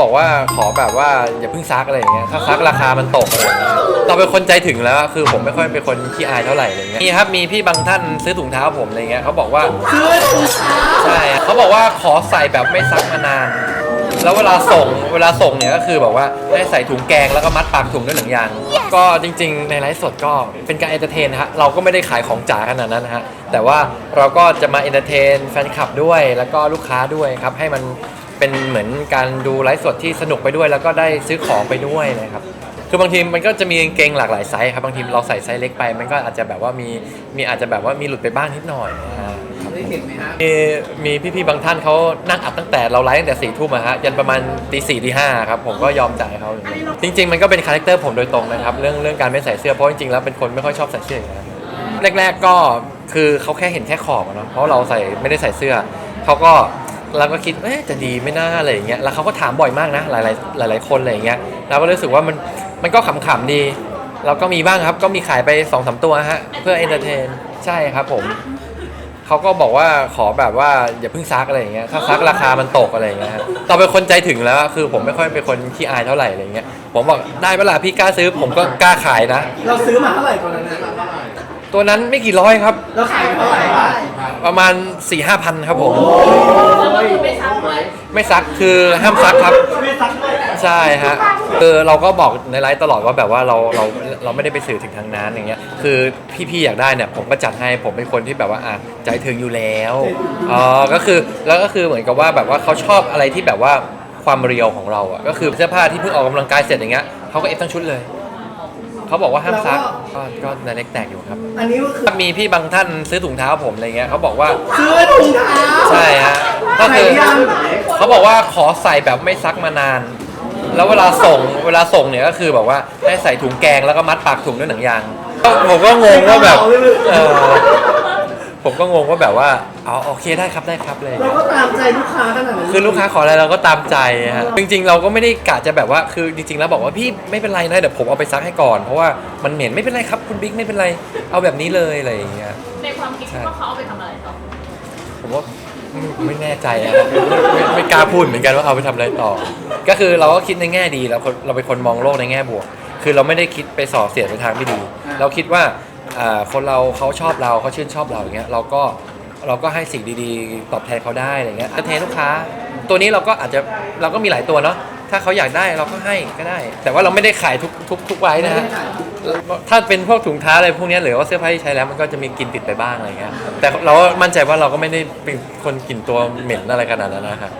บอกว่าขอแบบว่าอย่าเพิ่งซักอะไรอย่างเงี้ยถ้าซักราคามันตกอะไรอย่างเงี้ยเราเป็นคนใจถึงแล้วอะคือผมไม่ค่อยเป็นคนขี้อายเท่าไหร่อะไรเงี้ยมีครับมีพี่บางท่านซื้อถุงเท้าผมอะไรเงี้ยเขาบอกว่าซื้อถุงเท้าใช่เขาบอกว่าขอใส่แบบไม่ซักมานาน แล้วเวลาส่งเวลาส่งเนี่ยก็คือแบบว่าให้ใส่ถุงแกงแล้วก็มัดปากถุงด้วยหนังยาง ก็จริง ๆ ในไลฟ์สดก็เป็นการเอนเตอร์เทนนะฮะเราก็ไม่ได้ขายของจ๋าขนาดนั้นนะฮะแต่ว่าเราก็จะมาเอนเตอร์เทนแฟนคลับด้วยแล้วก็ลูกค้าด้วยครับให้มัน เป็นเหมือนการดูไลฟ์สดที่สนุกไปด้วย แล้วก็ได้ซื้อของไปด้วยนะครับ คือบางทีมันก็จะมีกางเกงหลากหลายไซส์ครับบางทีเราใส่ไซส์เล็กไป มันก็อาจจะแบบว่ามีมีอาจจะแบบว่ามีหลุดไปบ้างนิดหน่อยนะฮะ ได้เห็นไหมฮะมีมีพี่ๆบางท่านเขานั่งอัดตั้งแต่เราไลฟ์ตั้งแต่สี่ทุ่มอะฮะยันประมาณตีสี่ตีห้าครับผมก็ยอมจ่ายเขาอย่างเงี้ยจริง ๆ มันก็เป็นคาแรคเตอร์ผมโดยตรงนะครับเรื่องเรื่องการไม่ใส่เสื้อเพราะจริงๆแล้วเป็นคนไม่ค่อยชอบใส่เสื้ออยู่แล้วแรก ๆก็คือเขาแค่เห็นแค่ขอบอะเนาะเพราะเราใส่ไม่ได้ใส่เสื้อเขาก็ เราก็คิดเอ๊ะจะดีไม่น่าอะไรอย่างเงี้ยแล้วเขาก็ถามบ่อยมากนะหลายๆหลาย ๆ คนอะไรอย่างเงี้ยเราก็รู้สึกว่ามันมันก็ขำๆดี เราก็มีบ้างครับก็มีขายไป2อสตัวฮะเพื่อเอนเตอร์เทนใช่ครับผมเขาก็บอกว่าขอแบบว่าอย่าเพิ่งซักอะไรอย่างเงี้ยถ้าซักราคามันตกอะไรอย่างเงี้ยฮะเราเป็นคนใจถึงแล้วอะคือผมไม่ค่อยเป็นคนขี้อายเท่าไหร่อะไรอย่างเงี้ยผมบอกได้เวลาพี่กล้าซื้อผมก็กล้าขายนะ เราซื้อมาเท่าไหร่ตอนนั้นนะ ตัวนั้นไม่กี่ร้อยครับเราขายไปเท่าไหร่ประมาณ4ี่ห้าพันครับผมไม่ซ้ำเลยไม่ซักคือห้ามซักครับไม่ซักเลยใช่ฮะคือเราก็บอกในไลฟ์ตลอดว่าแบบว่าเราเราเราไม่ได้ไปสื่อถึงทางนั้นอย่างเงี้ยคือพี่ๆอยากได้เนี่ยผมก็จัดให้ผมเป็นคนที่แบบว่าอะใจถึงอยู่แล้วอ๋อก็คือแล้วก็คือเหมือนกับว่าแบบว่าเขาชอบอะไรที่แบบว่าความเรียวของเราอะก็คือเสื้อผ้าที่เพิ่งออกกำลังกายเสร็จอย่างเงี้ยเขาก็เอฟทั้งชุดเลย เขาบอกว่าห้ามซักก็ก็ในเล็กแตกอยู่ครับ อันนี้ก็คือมีพี่บางท่านซื้อถุงเท้าผมอะไรเงี้ยเขาบอกว่าซื้อถุงเท้าใช่ฮะก็คือใส่ยังเขาบอกว่าขอใส่แบบไม่ซักมานาน แล้วเวลาส่งเวลาส่งเนี่ยก็คือแบบว่าให้ใส่ถุงแกงแล้วก็มัดปากถุงด้วยหนังยางก็ผมก็งงว่าแบบเออผม ก็งงว่าแบบว่าอ๋อโอเคได้ครับได้ครับเลยเราก็ตามใจลูกค้าขนาดนั้นคือลูกค้าขออะไรเราก็ตามใจฮะจริง ๆ เราก็ไม่ได้กะจะแบบว่าคือจริง ๆ แล้วบอกว่าพี่ไม่เป็นไรนะเดี๋ยวผมเอาไปซักให้ก่อนเพราะว่ามันเหม็นไม่เป็นไรครับคุณบิ๊กไม่เป็นไรเอาแบบนี้เลยอะไรอย่างเงี้ยในความคิดว่าเขาเอาไปทำอะไรต่อผมว่าไม่ไม่แน่ใจอะครับไม่ไม่ไม่กล้าพูดเหมือนกันว่าเอาไปทำอะไรต่อ ก็คือเราก็คิดในแง่ดีแล้วคนเราเป็นคนมองโลกในแง่บวก คือเราไม่ได้คิดไปส่อเสียดไปทางไม่ดี เราคิดว่าอ่า คนเราเขาชอบเราเขาชื่นชอบเราอย่างเงี้ยเราก็เราก็ให้สิ่งดีๆ ตอบแทนเขาได้อะไรเงี้ยเทนลูกค้า ตัวนี้เราก็อาจจะเราก็มีหลายตัวเนาะถ้าเขาอยากได้เราก็ให้ก็ได้ แต่ว่าเราไม่ได้ขายทุกทุกทุกไว้นะฮะถ้าเป็นพวกถุงเท้าอะไรพวกนี้หรือว่าเสื้อผ้าที่ใช้แล้วมันก็จะมีกลิ่นติดไปบ้างอะไรเงี้ยแต่เรามั่นใจว่าเราก็ไม่ได้เป็นคนกลิ่นตัวเหม็นอะไรขนาดนั้นนะครับ